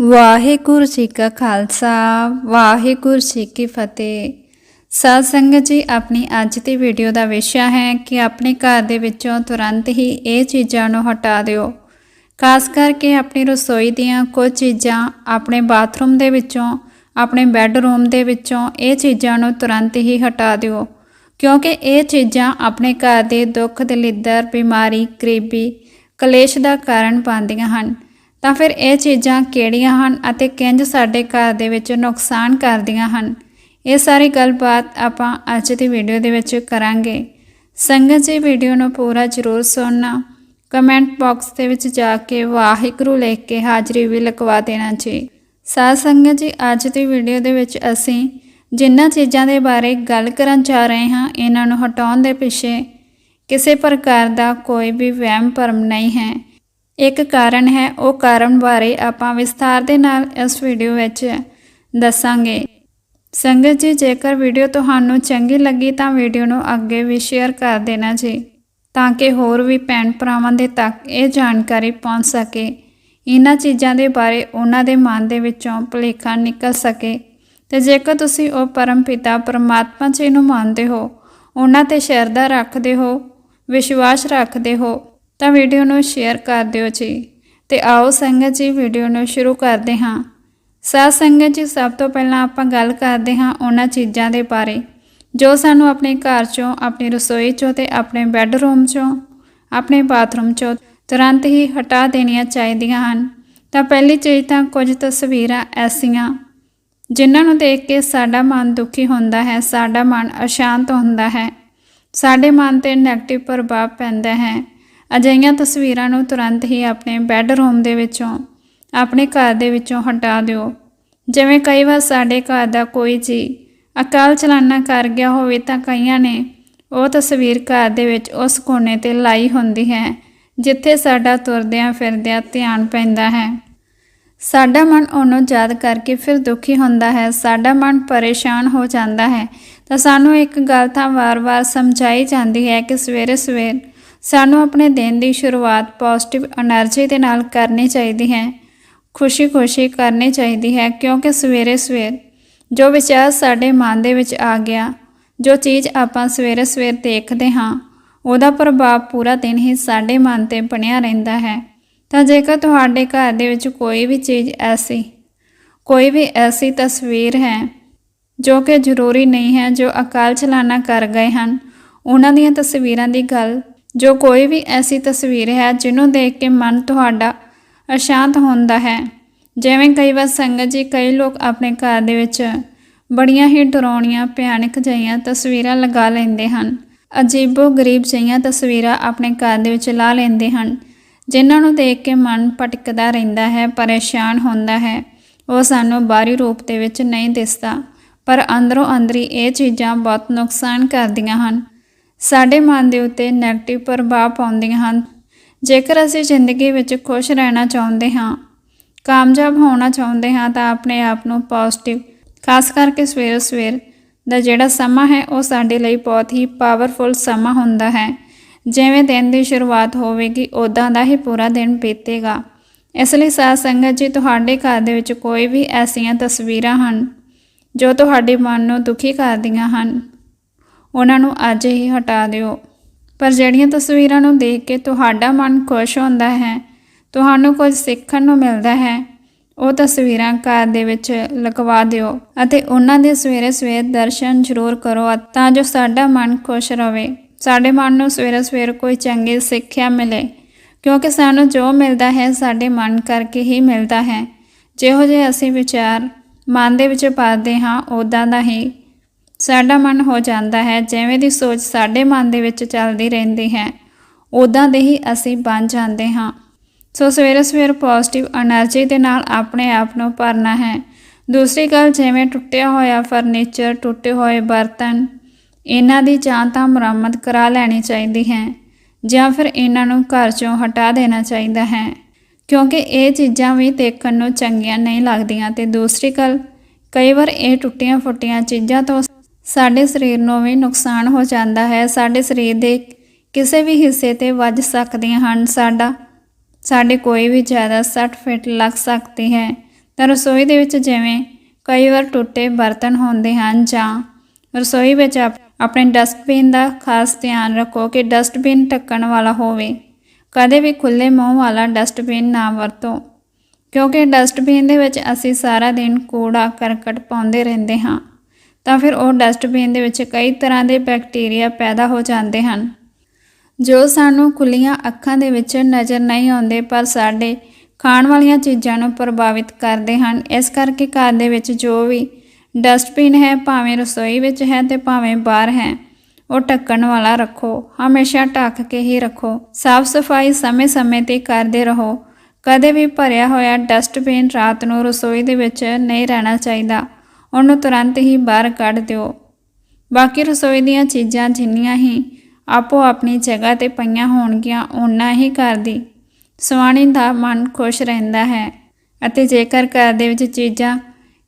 ਵਾਹਿਗੁਰੂ ਜੀ ਕਾ ਖਾਲਸਾ, ਵਾਹਿਗੁਰੂ ਜੀ ਕੀ ਫਤਿਹ। ਸਾਧ ਸੰਗਤ ਜੀ, ਆਪਣੀ ਅੱਜ ਦੀ ਵੀਡੀਓ ਦਾ ਵਿਸ਼ਾ ਹੈ ਕਿ ਆਪਣੇ ਘਰ ਦੇ ਵਿੱਚੋਂ ਤੁਰੰਤ ਹੀ ਇਹ ਚੀਜ਼ਾਂ ਨੂੰ ਹਟਾ ਦਿਓ। ਖਾਸ ਕਰਕੇ ਆਪਣੀ ਰਸੋਈ ਦੀਆਂ ਕੁਝ ਚੀਜ਼ਾਂ ਆਪਣੇ ਬਾਥਰੂਮ ਦੇ ਵਿੱਚੋਂ, ਆਪਣੇ ਬੈੱਡਰੂਮ ਦੇ ਵਿੱਚੋਂ ਇਹ ਚੀਜ਼ਾਂ ਨੂੰ ਤੁਰੰਤ ਹੀ ਹਟਾ ਦਿਓ। ਕਿਉਂਕਿ ਇਹ ਚੀਜ਼ਾਂ ਆਪਣੇ ਘਰ ਦੇ ਦੁੱਖ, ਦਲਿੱਦਰ, ਬਿਮਾਰੀ, ਗਰੀਬੀ, ਕਲੇਸ਼ ਦਾ ਕਾਰਨ ਬਣਦੀਆਂ ਹਨ। ਤਾਂ ਫਿਰ ਇਹ ਚੀਜ਼ਾਂ ਕਿਹੜੀਆਂ ਹਨ ਅਤੇ ਕਿੰਜ ਸਾਡੇ ਘਰ ਦੇ ਵਿੱਚ ਨੁਕਸਾਨ ਕਰਦੀਆਂ ਹਨ? ਇਹ ਸਾਰੀ ਗੱਲਬਾਤ ਆਪਾਂ ਅੱਜ ਦੀ ਵੀਡੀਓ ਦੇ ਵਿੱਚ ਕਰਾਂਗੇ। ਸੰਗਤ ਜੀ ਵੀਡੀਓ ਨੂੰ ਪੂਰਾ ਜ਼ਰੂਰ ਸੁਣਨਾ। ਕਮੈਂਟ ਬਾਕਸ ਦੇ ਵਿੱਚ ਜਾ ਕੇ ਵਾਹਿਗੁਰੂ ਲਿਖ ਕੇ ਹਾਜ਼ਰੀ ਵੀ ਲਗਵਾ ਦੇਣਾ ਜੀ। ਸਾਧ ਸੰਗਤ ਜੀ, ਅੱਜ ਦੀ ਵੀਡੀਓ ਦੇ ਵਿੱਚ ਅਸੀਂ ਜਿਨ੍ਹਾਂ ਚੀਜ਼ਾਂ ਦੇ ਬਾਰੇ ਗੱਲ ਕਰਨ ਜਾ ਰਹੇ ਹਾਂ, ਇਹਨਾਂ ਨੂੰ ਹਟਾਉਣ ਦੇ ਪਿੱਛੇ ਕਿਸੇ ਪ੍ਰਕਾਰ ਦਾ ਕੋਈ ਵੀ ਵਹਿਮ ਭਰਮ ਨਹੀਂ ਹੈ। ਇੱਕ ਕਾਰਨ ਹੈ, ਉਹ ਕਾਰਨ ਬਾਰੇ ਆਪਾਂ ਵਿਸਥਾਰ ਦੇ ਨਾਲ ਇਸ ਵੀਡੀਓ ਵਿੱਚ ਦੱਸਾਂਗੇ। ਸੰਗਤ ਜੀ, ਜੇਕਰ ਵੀਡੀਓ ਤੁਹਾਨੂੰ ਚੰਗੀ ਲੱਗੀ ਤਾਂ ਵੀਡੀਓ ਨੂੰ ਅੱਗੇ ਵੀ ਸ਼ੇਅਰ ਕਰ ਦੇਣਾ ਜੀ, ਤਾਂ ਕਿ ਹੋਰ ਵੀ ਭੈਣ ਭਰਾਵਾਂ ਦੇ ਤੱਕ ਇਹ ਜਾਣਕਾਰੀ ਪਹੁੰਚ ਸਕੇ। ਇਹਨਾਂ ਚੀਜ਼ਾਂ ਦੇ ਬਾਰੇ ਉਹਨਾਂ ਦੇ ਮਨ ਦੇ ਵਿੱਚੋਂ ਭੁਲੇਖਾ ਨਿਕਲ ਸਕੇ। ਤੇ ਜੇਕਰ ਤੁਸੀਂ ਉਹ ਪਰਮ ਪਿਤਾ ਪਰਮਾਤਮਾ ਜੀ ਨੂੰ ਮੰਨਦੇ ਹੋ, ਉਹਨਾਂ ਤੇ ਸ਼ਰਧਾ ਰੱਖਦੇ ਹੋ, ਵਿਸ਼ਵਾਸ ਰੱਖਦੇ ਹੋ ਤਾਂ ਵੀਡੀਓ ਨੂੰ ਸ਼ੇਅਰ ਕਰ ਦਿਓ ਜੀ। ਤੇ ਆਓ ਸੰਗਤ ਜੀ ਵੀਡੀਓ ਨੂੰ ਸ਼ੁਰੂ ਕਰਦੇ ਹਾਂ। ਸਾਧ ਸੰਗਤ ਜੀ, ਸਭ ਤੋਂ ਪਹਿਲਾਂ ਆਪਾਂ ਗੱਲ ਕਰਦੇ ਹਾਂ ਉਹਨਾਂ ਚੀਜ਼ਾਂ ਦੇ ਬਾਰੇ। ਜੋ ਸਾਨੂੰ ਆਪਣੇ ਘਰ ਚੋਂ, ਆਪਣੀ ਰਸੋਈ ਚੋਂ ਤੇ ਆਪਣੇ ਬੈੱਡਰੂਮ ਚੋਂ, ਆਪਣੇ ਬਾਥਰੂਮ ਚੋਂ ਤੁਰੰਤ ਹੀ ਹਟਾ ਦੇਣੀਆਂ ਚਾਹੀਦੀਆਂ ਹਨ। ਤਾਂ ਪਹਿਲੀ ਚੀਜ਼ ਤਾਂ ਕੁਝ ਤਸਵੀਰਾਂ ਐਸੀਆਂ, ਜਿਨ੍ਹਾਂ ਨੂੰ ਦੇਖ ਕੇ ਸਾਡਾ ਮਨ ਦੁਖੀ ਹੁੰਦਾ ਹੈ, ਸਾਡਾ ਮਨ ਅਸ਼ਾਂਤ ਹੁੰਦਾ ਹੈ, ਸਾਡੇ ਮਨ ਤੇ ਨੈਗੇਟਿਵ ਪ੍ਰਭਾਵ ਪੈਂਦਾ ਹੈ। ਅਜਿਹੀਆਂ ਤਸਵੀਰਾਂ ਨੂੰ ਤੁਰੰਤ ਹੀ ਆਪਣੇ ਬੈੱਡਰੂਮ ਦੇ ਵਿੱਚੋਂ, ਆਪਣੇ ਘਰ ਦੇ ਵਿੱਚੋਂ ਹਟਾ ਦਿਓ। ਜਿਵੇਂ ਕਈ ਵਾਰ ਸਾਡੇ ਘਰ ਦਾ ਕੋਈ ਜੀ ਅਕਾਲ ਚਲਾਨਾ ਕਰ ਗਿਆ ਹੋਵੇ ਤਾਂ ਕਈਆਂ ਨੇ ਉਹ ਤਸਵੀਰ ਘਰ ਦੇ ਵਿੱਚ ਉਸ ਕੋਨੇ ਤੇ ਲਾਈ ਹੁੰਦੀ ਹੈ, ਜਿੱਥੇ ਸਾਡਾ ਤੁਰਦਿਆਂ ਫਿਰਦਿਆਂ ਧਿਆਨ ਪੈਂਦਾ ਹੈ। ਸਾਡਾ ਮਨ ਉਹਨੂੰ ਯਾਦ ਕਰਕੇ ਫਿਰ ਦੁਖੀ ਹੁੰਦਾ ਹੈ। ਸਾਡਾ ਮਨ ਪਰੇਸ਼ਾਨ ਹੋ ਜਾਂਦਾ ਹੈ। ਤਾਂ ਸਾਨੂੰ ਇੱਕ ਗੱਲ ਤਾਂ ਵਾਰ-ਵਾਰ ਸਮਝਾਈ ਜਾਂਦੀ ਹੈ ਕਿ ਸਵੇਰੇ ਸਵੇਰ ਸਾਨੂੰ ਆਪਣੇ ਦਿਨ ਦੀ ਸ਼ੁਰੂਆਤ ਪੋਜ਼ਿਟਿਵ એનર્ਜੀ ਦੇ ਨਾਲ ਕਰਨੀ ਚਾਹੀਦੀ ਹੈ, ਖੁਸ਼ੀ-ਖੁਸ਼ੀ ਕਰਨੀ ਚਾਹੀਦੀ ਹੈ, ਕਿਉਂਕਿ ਸਵੇਰੇ-ਸਵੇਰ ਜੋ ਵਿਚਾਰ ਸਾਡੇ ਮਨ ਦੇ ਵਿੱਚ ਆ ਗਿਆ, ਜੋ ਚੀਜ਼ ਆਪਾਂ ਸਵੇਰੇ-ਸਵੇਰ ਦੇਖਦੇ ਹਾਂ, ਉਹਦਾ ਪ੍ਰਭਾਵ ਪੂਰਾ ਦਿਨ ਹੀ ਸਾਡੇ ਮਨ ਤੇ ਬਣਿਆ ਰਹਿੰਦਾ ਹੈ। ਤਾਂ ਜੇਕਰ ਤੁਹਾਡੇ ਘਰ ਦੇ ਵਿੱਚ ਕੋਈ ਵੀ ਚੀਜ਼ ਐਸੀ, ਕੋਈ ਵੀ ਐਸੀ ਤਸਵੀਰ ਹੈ ਜੋ ਕਿ ਜ਼ਰੂਰੀ ਨਹੀਂ ਹੈ, ਜੋ ਅਕਾਲ ਚਲਾਣਾ ਕਰ ਗਏ ਹਨ, ਉਹਨਾਂ ਦੀਆਂ ਤਸਵੀਰਾਂ ਦੀ ਗੱਲ ਜੋ ਕੋਈ ਵੀ ਐਸੀ ਤਸਵੀਰ ਹੈ ਜਿਹਨੂੰ ਦੇਖ ਕੇ ਮਨ ਤੁਹਾਡਾ ਅਸ਼ਾਂਤ ਹੁੰਦਾ ਹੈ। ਜਿਵੇਂ ਕਈ ਵਾਰ ਸੰਗਤ ਜੀ, ਕਈ ਲੋਕ ਆਪਣੇ ਘਰ ਦੇ ਵਿੱਚ ਬੜੀਆਂ ਹੀ ਡਰਾਉਣੀਆਂ, ਭਿਆਨਕ ਜਿਹੀਆਂ ਤਸਵੀਰਾਂ ਲਗਾ ਲੈਂਦੇ ਹਨ। ਅਜੀਬੋ ਗਰੀਬ ਜਿਹੀਆਂ ਤਸਵੀਰਾਂ ਆਪਣੇ ਘਰ ਦੇ ਵਿੱਚ ਲਾ ਲੈਂਦੇ ਹਨ, ਜਿਨ੍ਹਾਂ ਨੂੰ ਦੇਖ ਕੇ ਮਨ ਭਟਕਦਾ ਰਹਿੰਦਾ ਹੈ, ਪਰੇਸ਼ਾਨ ਹੁੰਦਾ ਹੈ। ਉਹ ਸਾਨੂੰ ਬਾਹਰੀ ਰੂਪ ਦੇ ਵਿੱਚ ਨਹੀਂ ਦਿਸਦਾ, ਪਰ ਅੰਦਰੋਂ ਅੰਦਰੀ ਇਹ ਚੀਜ਼ਾਂ ਬਹੁਤ ਨੁਕਸਾਨ ਕਰਦੀਆਂ ਹਨ। ਸਾਡੇ ਮਨ ਦੇ ਉੱਤੇ ਨੈਗੇਟਿਵ ਪ੍ਰਭਾਵ ਪਾਉਂਦੀਆਂ ਹਨ। ਜੇਕਰ ਅਸੀਂ ਜ਼ਿੰਦਗੀ ਵਿੱਚ ਖੁਸ਼ ਰਹਿਣਾ ਚਾਹੁੰਦੇ ਹਾਂ, ਕਾਮਯਾਬ ਹੋਣਾ ਚਾਹੁੰਦੇ ਹਾਂ, ਤਾਂ ਆਪਣੇ ਆਪ ਨੂੰ ਪੋਜ਼ਿਟਿਵ ਖਾਸ ਕਰਕੇ ਸਵੇਰ ਸਵੇਰ ਦਾ ਜਿਹੜਾ ਸਮਾਂ ਹੈ, ਉਹ ਸਾਡੇ ਲਈ ਬਹੁਤ ਹੀ ਪਾਵਰਫੁਲ ਸਮਾਂ ਹੁੰਦਾ ਹੈ। ਜਿਵੇਂ ਦਿਨ ਦੀ ਸ਼ੁਰੂਆਤ ਹੋਵੇਗੀ ਉਦਾਂ ਦਾ ਹੀ ਪੂਰਾ ਦਿਨ ਬੀਤੇਗਾ। ਇਸ ਲਈ ਸਾਧ ਸੰਗਤ ਜੀ, ਤੁਹਾਡੇ ਘਰ ਦੇ ਵਿੱਚ ਕੋਈ ਵੀ ਐਸੀਆਂ ਤਸਵੀਰਾਂ ਹਨ, ਜੋ ਤੁਹਾਡੇ ਮਨ ਨੂੰ ਦੁਖੀ ਕਰਦੀਆਂ ਹਨ। ਉਹਨਾਂ ਨੂੰ ਅੱਜ ਹੀ ਹਟਾ ਦਿਓ। ਪਰ ਜਿਹੜੀਆਂ ਤਸਵੀਰਾਂ ਨੂੰ ਦੇਖ ਕੇ ਤੁਹਾਡਾ ਮਨ ਖੁਸ਼ ਹੁੰਦਾ ਹੈ, ਤੁਹਾਨੂੰ ਕੁਝ ਸਿੱਖਣ ਨੂੰ ਮਿਲਦਾ ਹੈ, ਉਹ ਤਸਵੀਰਾਂ ਘਰ ਦੇ ਵਿੱਚ ਲਗਵਾ ਦਿਓ ਅਤੇ ਉਹਨਾਂ ਦੇ ਸਵੇਰੇ ਸਵੇਰ ਦਰਸ਼ਨ ਜ਼ਰੂਰ ਕਰੋ ਤਾਂ ਜੋ ਸਾਡਾ ਮਨ ਖੁਸ਼ ਰਹੇ ਸਾਡੇ ਮਨ ਨੂੰ ਸਵੇਰੇ ਸਵੇਰ ਕੋਈ ਚੰਗੀ ਸਿੱਖਿਆ ਮਿਲੇ, ਕਿਉਂਕਿ ਸਾਨੂੰ ਜੋ ਮਿਲਦਾ ਹੈ ਸਾਡੇ ਮਨ ਕਰਕੇ ਹੀ ਮਿਲਦਾ ਹੈ। ਜਿਹੋ ਜਿਹੇ ਅਸੀਂ ਵਿਚਾਰ ਮਨ ਦੇ ਵਿੱਚ ਪਾਦੇ ਹਾਂ ਉਦਾਂ ਦਾ ਹੀ ਸਾਡਾ ਮਨ ਹੋ ਜਾਂਦਾ ਹੈ, ਜਿਵੇਂ ਦੀ ਸੋਚ ਸਾਡੇ ਮਨ ਦੇ ਵਿੱਚ ਚੱਲਦੀ ਰਹਿੰਦੀ ਹੈ ਉਦਾਂ ਦੇ ਹੀ ਅਸੀਂ ਬਣ ਜਾਂਦੇ ਹਾਂ। ਸੋ ਸਵੇਰੇ ਸਵੇਰ ਪੋਜ਼ਿਟਿਵ એનર્ਜੀ ਦੇ ਨਾਲ ਆਪਣੇ ਆਪ ਨੂੰ ਭਰਨਾ ਹੈ। ਦੂਸਰੀ ਗੱਲ, ਜਿਵੇਂ ਟੁੱਟਿਆ ਹੋਇਆ ਫਰਨੀਚਰ ਟੁੱਟੇ ਹੋਏ ਬਰਤਨ, ਇਹਨਾਂ ਦੀ ਜਾਂ ਤਾਂ ਮੁਰੰਮਤ ਕਰਾ ਲੈਣੀ ਚਾਹੀਦੀ ਹੈ, ਜਾਂ ਫਿਰ ਇਹਨਾਂ ਨੂੰ ਘਰ ਚੋਂ ਹਟਾ ਦੇਣਾ ਚਾਹੀਦਾ ਹੈ, ਕਿਉਂਕਿ ਇਹ ਚੀਜ਼ਾਂ ਵੀ ਦੇਖਣ ਨੂੰ ਚੰਗੀਆਂ ਨਹੀਂ ਲੱਗਦੀਆਂ। ਤੇ ਦੂਸਰੀ ਗੱਲ, ਕਈ ਵਾਰ ਇਹ ਟੁੱਟੀਆਂ ਫੁੱਟੀਆਂ ਚੀਜ਼ਾਂ ਤੋਂ ਸਾਡੇ ਸਰੀਰ ਨੂੰ ਵੀ ਨੁਕਸਾਨ ਹੋ ਜਾਂਦਾ ਹੈ। ਸਾਡੇ ਸਰੀਰ ਦੇ ਕਿਸੇ ਵੀ ਹਿੱਸੇ ਤੇ ਵੱਜ ਸਕਦੀਆਂ ਹਨ। ਸਾਡਾ, ਸਾਡੇ ਕੋਈ ਵੀ ਜ਼ਿਆਦਾ ਸੱਟ ਫਿੱਟ ਲੱਗ ਸਕਦੀ ਹੈ। ਤਾਂ ਰਸੋਈ ਦੇ ਵਿੱਚ ਜਿਵੇਂ ਕਈ ਵਾਰ ਟੁੱਟੇ ਬਰਤਨ ਹੁੰਦੇ ਹਨ ਜਾਂ ਰਸੋਈ ਵਿੱਚ ਆਪਣੇ ਡਸਟਬਿਨ ਦਾ ਖਾਸ ਧਿਆਨ ਰੱਖੋ ਕਿ ਡਸਟਬਿਨ ਢੱਕਣ ਵਾਲਾ ਹੋਵੇ। ਕਦੇ ਵੀ ਖੁੱਲੇ ਮੂੰਹ ਵਾਲਾ ਡਸਟਬਿਨ ਨਾ ਵਰਤੋ, ਕਿਉਂਕਿ ਡਸਟਬਿਨ ਦੇ ਵਿੱਚ ਅਸੀਂ ਸਾਰਾ ਦਿਨ ਕੂੜਾ ਕਰਕਟ ਪਾਉਂਦੇ ਰਹਿੰਦੇ ਹਾਂ। ਤਾਂ ਫਿਰ ਉਹ ਡਸਟਬਿਨ ਦੇ ਵਿੱਚ ਕਈ ਤਰ੍ਹਾਂ ਦੇ ਬੈਕਟੀਰੀਆ ਪੈਦਾ ਹੋ ਜਾਂਦੇ ਹਨ। ਜੋ ਸਾਨੂੰ ਖੁੱਲੀਆਂ ਅੱਖਾਂ ਦੇ ਵਿੱਚ ਨਜ਼ਰ ਨਹੀਂ ਆਉਂਦੇ, ਪਰ ਸਾਡੇ ਖਾਣ ਵਾਲੀਆਂ ਚੀਜ਼ਾਂ ਨੂੰ ਪ੍ਰਭਾਵਿਤ ਕਰਦੇ ਹਨ। ਇਸ ਕਰਕੇ ਘਰ ਦੇ ਵਿੱਚ ਜੋ ਵੀ ਡਸਟਬਿਨ ਹੈ, ਭਾਵੇਂ ਰਸੋਈ ਵਿੱਚ ਹੈ ਤੇ ਭਾਵੇਂ ਬਾਹਰ ਹੈ, ਉਹ ਢੱਕਣ ਵਾਲਾ ਰੱਖੋ। ਹਮੇਸ਼ਾ ਢੱਕ ਕੇ ਹੀ ਰੱਖੋ। ਸਾਫ਼ ਸਫ਼ਾਈ ਸਮੇਂ-ਸਮੇਂ ਤੇ ਕਰਦੇ ਰਹੋ। ਕਦੇ ਵੀ ਭਰਿਆ ਹੋਇਆ ਡਸਟਬਿਨ ਰਾਤ ਨੂੰ ਰਸੋਈ ਦੇ ਵਿੱਚ ਨਹੀਂ ਰਹਿਣਾ ਚਾਹੀਦਾ। ਉਹਨੂੰ ਤੁਰੰਤ ਹੀ ਬਾਹਰ ਕੱਢ ਦਿਓ। ਬਾਕੀ ਰਸੋਈ ਦੀਆਂ ਚੀਜ਼ਾਂ ਜਿੰਨੀਆਂ ਹੀ ਆਪੋ ਆਪਣੀ ਜਗ੍ਹਾ ਤੇ ਪਈਆਂ ਹੋਣਗੀਆਂ ਉਨਾ ਹੀ ਘਰ ਦੀ ਸਵਾਣੀ ਦਾ ਮਨ ਖੁਸ਼ ਰਹਿੰਦਾ ਹੈ ਅਤੇ ਜੇਕਰ ਘਰ ਦੇ ਵਿੱਚ ਚੀਜ਼ਾਂ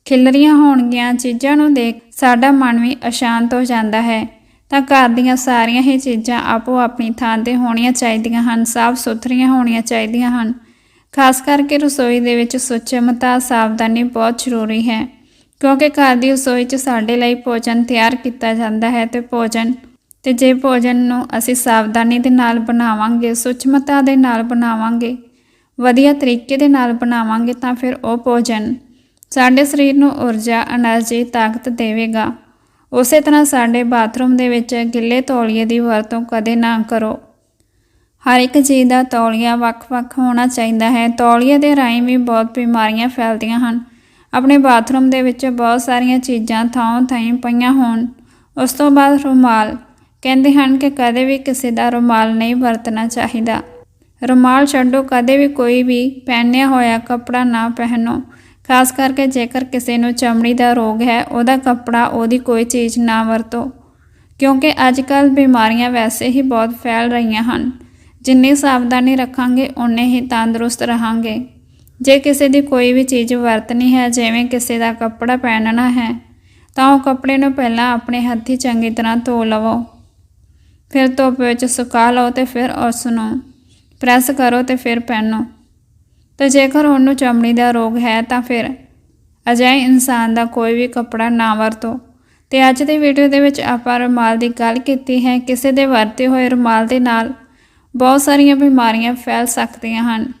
ਖਿਲਰੀਆਂ ਹੋਣਗੀਆਂ, ਚੀਜ਼ਾਂ ਨੂੰ ਦੇਖ ਸਾਡਾ ਮਨ ਵੀ ਅਸ਼ਾਂਤ ਹੋ ਜਾਂਦਾ ਹੈ। ਤਾਂ ਘਰ ਦੀਆਂ ਸਾਰੀਆਂ ਹੀ ਚੀਜ਼ਾਂ ਆਪੋ ਆਪਣੀ ਥਾਂ ਤੇ ਹੋਣੀਆਂ ਚਾਹੀਦੀਆਂ ਹਨ, ਸਾਫ਼ ਸੁਥਰੀਆਂ ਹੋਣੀਆਂ ਚਾਹੀਦੀਆਂ ਹਨ। ਖਾਸ ਕਰਕੇ ਰਸੋਈ ਦੇ ਵਿੱਚ ਸੁੱਚਮਤਾ, ਸਾਵਧਾਨੀ ਬਹੁਤ ਜ਼ਰੂਰੀ ਹੈ। ਕਿਉਂਕਿ ਘਰ ਦੀ ਰਸੋਈ 'ਚ ਸਾਡੇ ਲਈ ਭੋਜਨ ਤਿਆਰ ਕੀਤਾ ਜਾਂਦਾ ਹੈ ਤੇ ਭੋਜਨ ਤੇ ਜੇ ਭੋਜਨ ਨੂੰ ਅਸੀਂ ਸਾਵਧਾਨੀ ਦੇ ਨਾਲ ਬਣਾਵਾਂਗੇ ਸੁਚਮਤਾ ਦੇ ਨਾਲ ਬਣਾਵਾਂਗੇ ਵਧੀਆ ਤਰੀਕੇ ਦੇ ਨਾਲ ਬਣਾਵਾਂਗੇ ਤਾਂ ਫਿਰ ਉਹ ਭੋਜਨ ਸਾਡੇ ਸਰੀਰ ਨੂੰ ਊਰਜਾ, એનર્ਜੀ, ਤਾਕਤ ਦੇਵੇਗਾ। ਉਸੇ ਤਰ੍ਹਾਂ ਸਾਡੇ ਬਾਥਰੂਮ ਦੇ ਵਿੱਚ ਗਿੱਲੇ ਤੌਲੀਏ ਦੀ ਵਰਤੋਂ ਕਦੇ ਨਾ ਕਰੋ। ਹਰ ਇੱਕ ਚੀਜ਼ ਦਾ ਤੌਲੀਆ ਵੱਖ-ਵੱਖ ਹੋਣਾ ਚਾਹੀਦਾ ਹੈ। ਤੌਲੀਏ ਦੇ ਰਾਹੀਂ ਵੀ ਬਹੁਤ ਬਿਮਾਰੀਆਂ ਫੈਲਦੀਆਂ ਹਨ। ਆਪਣੇ ਬਾਥਰੂਮ ਦੇ ਵਿੱਚ ਬਹੁਤ ਸਾਰੀਆਂ ਚੀਜ਼ਾਂ ਥਾਂ ਥਾਂ ਪਈਆਂ ਹੋਣ। ਉਸ ਤੋਂ ਬਾਅਦ ਰੁਮਾਲ। ਕਹਿੰਦੇ ਹਨ ਕਿ ਕਦੇ ਵੀ ਕਿਸੇ ਦਾ ਰੁਮਾਲ ਨਹੀਂ ਵਰਤਣਾ ਚਾਹੀਦਾ। ਰੁਮਾਲ ਛੱਡੋ, ਕਦੇ ਵੀ ਕੋਈ ਵੀ ਪਹਿਨਿਆ ਹੋਇਆ ਕੱਪੜਾ ਨਾ ਪਹਿਨੋ। ਖਾਸ ਕਰਕੇ ਜੇਕਰ ਕਿਸੇ ਨੂੰ ਚਮੜੀ ਦਾ ਰੋਗ ਹੈ, ਉਹਦਾ ਕੱਪੜਾ ਉਹਦੀ ਕੋਈ ਚੀਜ਼ ਨਾ ਵਰਤੋ। ਕਿਉਂਕਿ ਅੱਜ ਕੱਲ੍ਹ ਬਿਮਾਰੀਆਂ ਵੈਸੇ ਹੀ ਬਹੁਤ ਫੈਲ ਰਹੀਆਂ ਹਨ। ਜਿੰਨੀ ਸਾਵਧਾਨੀ ਰੱਖਾਂਗੇ ਉਨੇ ਹੀ ਤੰਦਰੁਸਤ ਰਹਾਂਗੇ। ਜੇ ਕਿਸੇ ਦੀ ਕੋਈ ਵੀ ਚੀਜ਼ ਵਰਤਣੀ ਹੈ, ਜਿਵੇਂ ਕਿਸੇ ਦਾ ਕੱਪੜਾ ਪਹਿਨਣਾ ਹੈ, ਤਾਂ ਉਹ ਕੱਪੜੇ ਨੂੰ ਪਹਿਲਾਂ ਆਪਣੇ ਹੱਥੀ ਚੰਗੀ ਤਰ੍ਹਾਂ ਧੋ ਲਵੋ। ਫਿਰ ਧੁੱਪ ਵਿੱਚ ਸੁਕਾ ਲਓ ਤੇ ਫਿਰ ਉਸ ਨੂੰ ਪ੍ਰੈਸ ਕਰੋ ਤੇ ਫਿਰ ਪਹਿਨੋ। ਤੇ ਜੇਕਰ ਉਹਨੂੰ ਚਮੜੀ ਦਾ ਰੋਗ ਹੈ, ਤਾਂ ਫਿਰ ਅਜਿਹੇ ਇਨਸਾਨ ਦਾ ਕੋਈ ਵੀ ਕੱਪੜਾ ਨਾ ਵਰਤੋ। ਤੇ ਅੱਜ ਦੀ ਵੀਡੀਓ ਦੇ ਵਿੱਚ ਆਪਾਂ ਰੁਮਾਲ ਦੀ ਗੱਲ ਕੀਤੀ ਹੈ। ਕਿਸੇ ਦੇ ਵਰਤੇ ਹੋਏ ਰੁਮਾਲ ਦੇ ਨਾਲ ਬਹੁਤ ਸਾਰੀਆਂ ਬਿਮਾਰੀਆਂ ਫੈਲ ਸਕਦੀਆਂ ਹਨ।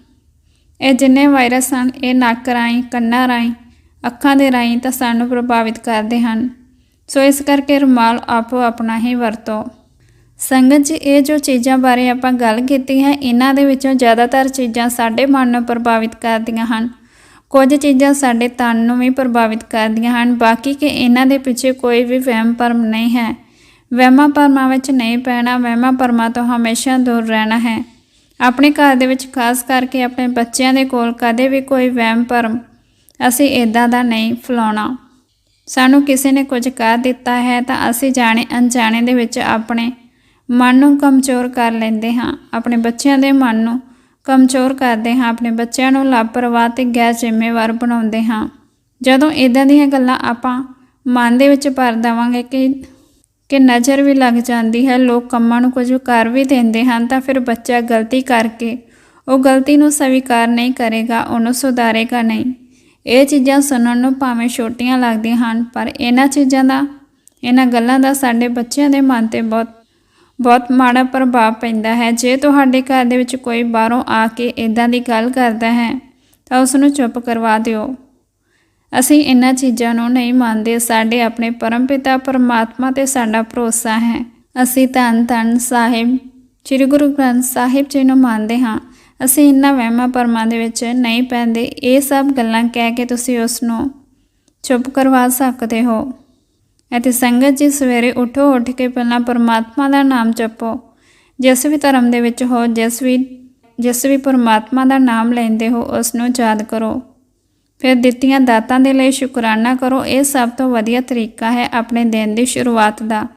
ਇਹ ਜਿੰਨੇ ਵਾਇਰਸ ਹਨ ਇਹ ਨੱਕ ਰਾਹੀਂ, ਕੰਨਾਂ ਰਾਹੀਂ, ਅੱਖਾਂ ਦੇ ਰਾਹੀਂ ਤਾਂ ਸਾਨੂੰ ਪ੍ਰਭਾਵਿਤ ਕਰਦੇ ਹਨ। ਸੋ ਇਸ ਕਰਕੇ ਰੁਮਾਲ ਆਪੋ ਆਪਣਾ ਹੀ ਵਰਤੋ। ਸੰਗਤ ਜੀ, ਇਹ ਜੋ ਚੀਜ਼ਾਂ ਬਾਰੇ ਆਪਾਂ ਗੱਲ ਕੀਤੀ ਹੈ, ਇਹਨਾਂ ਦੇ ਵਿੱਚੋਂ ਜ਼ਿਆਦਾਤਰ ਚੀਜ਼ਾਂ ਸਾਡੇ ਮਨ ਨੂੰ ਪ੍ਰਭਾਵਿਤ ਕਰਦੀਆਂ ਹਨ। ਕੁਝ ਚੀਜ਼ਾਂ ਸਾਡੇ ਤਨ ਨੂੰ ਵੀ ਪ੍ਰਭਾਵਿਤ ਕਰਦੀਆਂ ਹਨ, ਬਾਕੀ ਕਿ ਇਹਨਾਂ ਦੇ ਪਿੱਛੇ ਕੋਈ ਵੀ ਵਹਿਮ ਭਰਮ ਨਹੀਂ ਹੈ। ਵਹਿਮਾਂ ਭਰਮਾਂ ਵਿੱਚ ਨਹੀਂ ਪੈਣਾ, ਵਹਿਮਾਂ ਭਰਮਾਂ ਤੋਂ ਹਮੇਸ਼ਾ ਦੂਰ ਰਹਿਣਾ ਹੈ। ਆਪਣੇ ਘਰ ਦੇ ਵਿੱਚ ਖਾਸ ਕਰਕੇ ਆਪਣੇ ਬੱਚਿਆਂ ਦੇ ਕੋਲ ਕਦੇ ਵੀ ਕੋਈ ਵਹਿਮ ਭਰਮ ਅਸੀਂ ਇਦਾਂ ਦਾ ਨਹੀਂ ਫਲਾਉਣਾ। ਸਾਨੂੰ ਕਿਸੇ ਨੇ ਕੁਝ ਕਹਿ ਦਿੱਤਾ ਹੈ ਤਾਂ ਅਸੀਂ ਜਾਣੇ ਅਣਜਾਣੇ ਦੇ ਵਿੱਚ ਆਪਣੇ ਮਨ ਨੂੰ ਕਮਜ਼ੋਰ ਕਰ ਲੈਂਦੇ ਹਾਂ। ਆਪਣੇ ਬੱਚਿਆਂ ਦੇ ਮਨ ਨੂੰ ਕਮਜ਼ੋਰ ਕਰਦੇ ਹਾਂ। ਆਪਣੇ ਬੱਚਿਆਂ ਨੂੰ ਲਾਪਰਵਾਹ ਤੇ ਗੈਰ ਜ਼ਿੰਮੇਵਾਰ ਬਣਾਉਂਦੇ ਹਾਂ। ਜਦੋਂ ਇਦਾਂ ਦੀਆਂ ਗੱਲਾਂ ਆਪਾਂ ਮਨ ਦੇ ਵਿੱਚ ਭਰ ਦੇਵਾਂਗੇ ਕਿ ਕਿ ਨਜ਼ਰ ਵੀ ਲੱਗ ਜਾਂਦੀ ਹੈ, ਲੋਕ ਕੰਮਾਂ ਨੂੰ ਕੁਝ ਕਰ ਵੀ ਦਿੰਦੇ ਹਨ ਤਾਂ ਫਿਰ ਬੱਚਾ ਗਲਤੀ ਕਰਕੇ ਉਹ ਗਲਤੀ ਨੂੰ ਸਵੀਕਾਰ ਨਹੀਂ ਕਰੇਗਾ, ਉਹਨੂੰ ਸੁਧਾਰੇਗਾ ਨਹੀਂ। ਇਹ ਚੀਜ਼ਾਂ ਸੁਣਨ ਨੂੰ ਭਾਵੇਂ ਛੋਟੀਆਂ ਲੱਗਦੀਆਂ ਹਨ, ਪਰ ਇਹਨਾਂ ਚੀਜ਼ਾਂ ਦਾ, ਇਹਨਾਂ ਗੱਲਾਂ ਦਾ ਸਾਡੇ ਬੱਚਿਆਂ ਦੇ ਮਨ ਤੇ ਬਹੁਤ ਬਹੁਤ ਮਾੜਾ ਪ੍ਰਭਾਵ ਪੈਂਦਾ ਹੈ। ਜੇ ਤੁਹਾਡੇ ਘਰ ਦੇ ਵਿੱਚ ਕੋਈ ਬਾਹਰੋਂ ਆ ਕੇ ਇਦਾਂ ਦੀ ਗੱਲ ਕਰਦਾ ਹੈ, ਤਾਂ ਉਸ ਨੂੰ ਚੁੱਪ ਕਰਵਾ ਦਿਓ। ਅਸੀਂ ਇਹਨਾਂ ਚੀਜ਼ਾਂ ਨੂੰ ਨਹੀਂ ਮੰਨਦੇ, ਸਾਡੇ ਆਪਣੇ ਪਰਮ ਪਿਤਾ ਪਰਮਾਤਮਾ ਤੇ ਸਾਡਾ ਭਰੋਸਾ ਹੈ। ਅਸੀਂ ਧੰਨ ਧੰਨ ਸਾਹਿਬ, ਸ੍ਰੀ ਗੁਰੂ ਗ੍ਰੰਥ ਸਾਹਿਬ ਜੀ ਨੂੰ ਮੰਨਦੇ ਹਾਂ। ਅਸੀਂ ਇਹਨਾਂ ਵਹਿਮਾਂ ਭਰਮਾਂ ਦੇ ਵਿੱਚ ਨਹੀਂ ਪੈਂਦੇ। ਇਹ ਸਭ ਗੱਲਾਂ ਕਹਿ ਕੇ ਤੁਸੀਂ ਉਸ ਨੂੰ ਚੁੱਪ ਕਰਵਾ ਸਕਦੇ ਹੋ। ਅਤੇ ਸੰਗਤ ਜੀ ਸਵੇਰੇ ਉਠੋ, ਉੱਠ ਕੇ ਪਹਿਲਾਂ ਪਰਮਾਤਮਾ ਦਾ ਨਾਮ ਜਪੋ। ਜਿਸ ਵੀ ਧਰਮ ਦੇ ਵਿੱਚ ਹੋ, ਜਿਸ ਵੀ ਜਿਸ ਵੀ ਪਰਮਾਤਮਾ ਦਾ ਨਾਮ ਲੈਂਦੇ ਹੋ ਉਸ ਨੂੰ ਯਾਦ ਕਰੋ। ਫਿਰ ਦਿੱਤੀਆਂ ਦਾਤਾਂ ਦੇ ਲਈ ਸ਼ੁਕਰਾਨਾ ਕਰੋ। ਇਹ ਸਭ ਤੋਂ ਵਧੀਆ ਤਰੀਕਾ ਹੈ ਆਪਣੇ ਦਿਨ ਦੀ ਸ਼ੁਰੂਆਤ ਦਾ।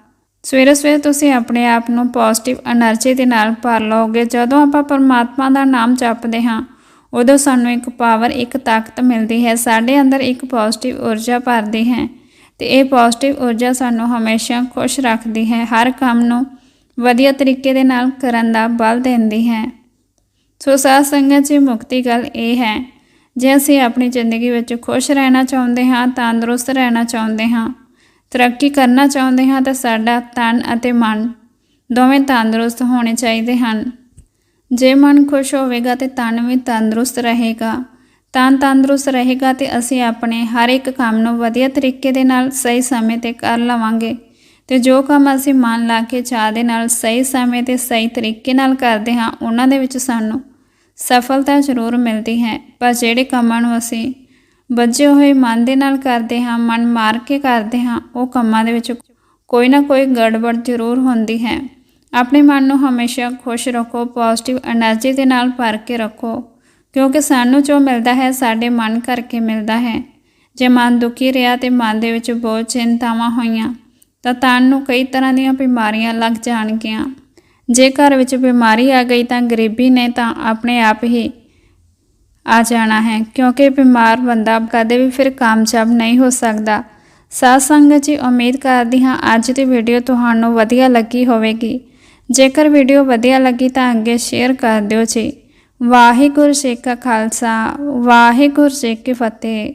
ਸਵੇਰੇ ਸਵੇਰੇ ਤੁਸੀਂ ਆਪਣੇ ਆਪ ਨੂੰ ਪੋਜ਼ਿਟਿਵ એનર્ਜੀ ਦੇ ਨਾਲ ਭਰ ਲਓਗੇ। ਜਦੋਂ ਆਪਾਂ ਪਰਮਾਤਮਾ ਦਾ ਨਾਮ ਜਪਦੇ ਹਾਂ, ਉਦੋਂ ਸਾਨੂੰ ਇੱਕ ਪਾਵਰ ਇੱਕ ਤਾਕਤ ਮਿਲਦੀ ਹੈ। ਸਾਡੇ ਅੰਦਰ ਇੱਕ ਪੋਜ਼ਿਟਿਵ ਊਰਜਾ ਭਰਦੀ ਹੈ ਤੇ ਇਹ ਪੋਜ਼ਿਟਿਵ ਊਰਜਾ ਸਾਨੂੰ ਹਮੇਸ਼ਾ ਖੁਸ਼ ਰੱਖਦੀ ਹੈ। ਹਰ ਕੰਮ ਨੂੰ ਵਧੀਆ ਤਰੀਕੇ ਦੇ ਨਾਲ ਕਰਨ ਦਾ ਬਲ ਦਿੰਦੀ ਹੈ। ਸੋ ਸਾਧ ਸੰਗਤ ਜੀ, ਮੁਕਤੀ ਗੱਲ ਇਹ ਹੈ ਜੇ ਅਸੀਂ ਆਪਣੀ ਜ਼ਿੰਦਗੀ ਵਿੱਚ ਖੁਸ਼ ਰਹਿਣਾ ਚਾਹੁੰਦੇ ਹਾਂ, ਤੰਦਰੁਸਤ ਰਹਿਣਾ ਚਾਹੁੰਦੇ ਹਾਂ, ਤਰੱਕੀ ਕਰਨਾ ਚਾਹੁੰਦੇ ਹਾਂ, ਤਾਂ ਸਾਡਾ ਤਨ ਅਤੇ ਮਨ ਦੋਵੇਂ ਤੰਦਰੁਸਤ ਹੋਣੇ ਚਾਹੀਦੇ ਹਨ। ਜੇ ਮਨ ਖੁਸ਼ ਹੋਵੇਗਾ ਤੇ ਤਨ ਵੀ ਤੰਦਰੁਸਤ ਰਹੇਗਾ। ਤਨ ਤੰਦਰੁਸਤ ਰਹੇਗਾ ਤੇ ਅਸੀਂ ਆਪਣੇ ਹਰ ਇੱਕ ਕੰਮ ਨੂੰ ਵਧੀਆ ਤਰੀਕੇ ਦੇ ਨਾਲ ਸਹੀ ਸਮੇਂ ਤੇ ਕਰ ਲਵਾਂਗੇ ਤੇ ਜੋ ਕੰਮ ਅਸੀਂ ਮਨ ਲਾ ਕੇ ਚਾਹ ਦੇ ਨਾਲ ਸਹੀ ਸਮੇਂ ਤੇ ਸਹੀ ਤਰੀਕੇ ਨਾਲ ਕਰਦੇ ਹਾਂ, ਉਹਨਾਂ ਦੇ ਵਿੱਚ ਸਾਨੂੰ ਸਫਲਤਾ ਜ਼ਰੂਰ ਮਿਲਦੀ ਹੈ, ਪਰ ਜਿਹੜੇ ਕੰਮਾਂ ਨੂੰ ਅਸੀਂ ਬੱਝੇ ਹੋਏ ਮਨ ਦੇ ਨਾਲ ਕਰਦੇ ਹਾਂ, ਮਨ ਮਾਰ ਕੇ ਕਰਦੇ ਹਾਂ, ਉਹ ਕੰਮਾਂ ਦੇ ਵਿੱਚ ਕੋਈ ਨਾ ਕੋਈ ਗੜਬੜ ਜ਼ਰੂਰ ਹੁੰਦੀ ਹੈ। ਆਪਣੇ ਮਨ ਨੂੰ ਹਮੇਸ਼ਾ ਖੁਸ਼ ਰੱਖੋ ਪੋਜ਼ਿਟਿਵ એનર્ਜੀ ਦੇ ਨਾਲ ਭਰ ਕੇ ਰੱਖੋ, ਕਿਉਂਕਿ ਸਾਨੂੰ ਜੋ ਮਿਲਦਾ ਹੈ, ਸਾਡੇ ਮਨ ਕਰਕੇ ਮਿਲਦਾ ਹੈ। ਜੇ ਮਨ ਦੁਖੀ ਰਿਹਾ ਤੇ ਮਨ ਦੇ ਵਿੱਚ ਬਹੁਤ ਚਿੰਤਾਵਾਂ ਹੋਈਆਂ, ਤਾਂ ਤਨ ਨੂੰ ਕਈ ਤਰ੍ਹਾਂ ਦੀਆਂ ਬਿਮਾਰੀਆਂ ਲੱਗ ਜਾਣਗੀਆਂ। ਜੇ ਘਰ ਵਿੱਚ ਬਿਮਾਰੀ ਆ ਗਈ ਤਾਂ ਗਰੀਬੀ ਨੇ ਤਾਂ ਆਪਣੇ ਆਪ ਹੀ ਆ ਜਾਣਾ ਹੈ, ਕਿਉਂਕਿ ਬਿਮਾਰ ਬੰਦਾ ਕਦੇ ਵੀ ਫਿਰ ਕਾਮਯਾਬ ਨਹੀਂ ਹੋ ਸਕਦਾ। ਸਾਧ ਸੰਗਤ ਜੀ, ਉਮੀਦ ਕਰਦੀ ਹਾਂ ਅੱਜ ਦੀ ਵੀਡੀਓ ਤੁਹਾਨੂੰ ਵਧੀਆ ਲੱਗੀ ਹੋਵੇਗੀ। ਜੇਕਰ ਵੀਡੀਓ ਵਧੀਆ ਲੱਗੀ ਤਾਂ ਅੱਗੇ ਸ਼ੇਅਰ ਕਰ ਦਿਓ ਜੀ। ਵਾਹਿਗੁਰੂ ਜੀ ਕਾ ਖਾਲਸਾ, ਵਾਹਿਗੁਰੂ ਜੀ ਕੀ ਫਤਿਹ।